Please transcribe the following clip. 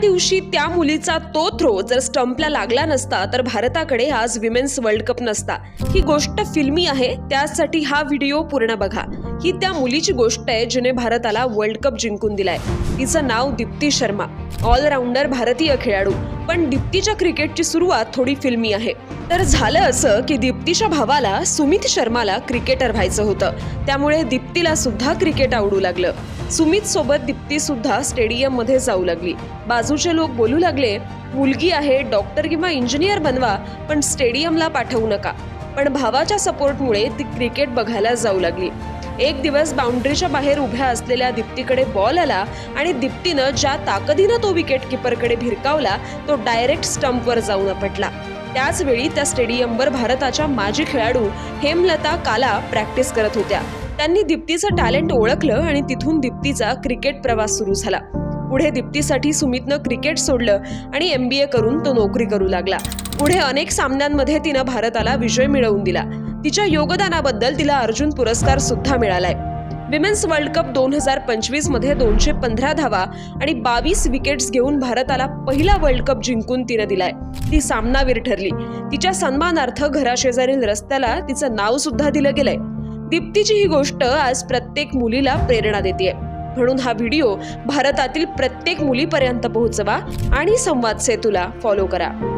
दिवशी त्या मुलीचा तो थ्रो जर स्टंपला लागला नसता तर भारताकडे आज विमेन्स वर्ल्ड कप नसता. ही गोष्ट फिल्मी आहे त्यासाठी हा व्हिडिओ पूर्ण बघा. ही त्या मुलीची गोष्ट आहे जिने भारताला वर्ल्ड कप जिंकून दिलाय. तिचं नाव दीप्ती शर्मा ऑलराऊंडर भारतीय खेळाडू. पण दीप्तीच्या क्रिकेटची सुरुवात थोडी फिल्मी आहे. तर झालं असं की दीप्तीच्या भावाला सुमित शर्माला क्रिकेटर व्हायचं होतं. त्यामुळे दीप्तीला सुद्धा क्रिकेट आवडू लागलं. सुमित सोबत दीप्ती सुद्धा स्टेडियममध्ये जाऊ लागली. बाजूचे लोक बोलू लागले मुलगी आहे डॉक्टर किंवा इंजिनियर बनवा पण स्टेडियमला पाठवू नका. पण भावाच्या सपोर्टमुळे ती क्रिकेट बघायला जाऊ लागली. एक दिवस बाउंड्रीच्या बाहेर उभ्या असलेल्या दीप्तीकडे बॉल आला आणि दीप्तीनं ज्या ताकदीनं तो विकेट किपरकडे भिरकावला तो डायरेक्ट स्टंपवर जाऊन आपटला. त्याचवेळी त्या स्टेडियमवर भारताच्या माजी खेळाडू हेमलता काला प्रॅक्टिस करत होत्या. त्यांनी दीप्तीचं टॅलेंट ओळखलं आणि तिथून दीप्तीचा क्रिकेट प्रवास सुरू झाला. पुढे दीप्तीसाठी सुमितनं क्रिकेट सोडलं आणि एम बी ए करून तो नोकरी करू लागला. पुढे अनेक सामन्यांमध्ये तिनं भारताला विजय मिळवून दिला. तिच्या योगदानाबद्दल तिला अर्जुन पुरस्कार सुद्धा मिळालाय. विमेन्स वर्ल्ड कप दोन हजार पंचवीसमध्ये दोनशे पंधरा धावा आणि बावीस विकेट्स घेऊन भारताला पहिला वर्ल्ड कप जिंकून तिनं दिलाय. ती सामनावीर ठरली. तिच्या सन्मानार्थ घराशेजारील रस्त्याला तिचं नाव सुद्धा दिलं गेलंय. दीप्तीची ही गोष्ट आज प्रत्येक मुलीला प्रेरणा देते म्हणून हा व्हिडिओ भारतातील प्रत्येक मुलीपर्यंत पोहोचवा आणि संवाद सेतूला फॉलो करा.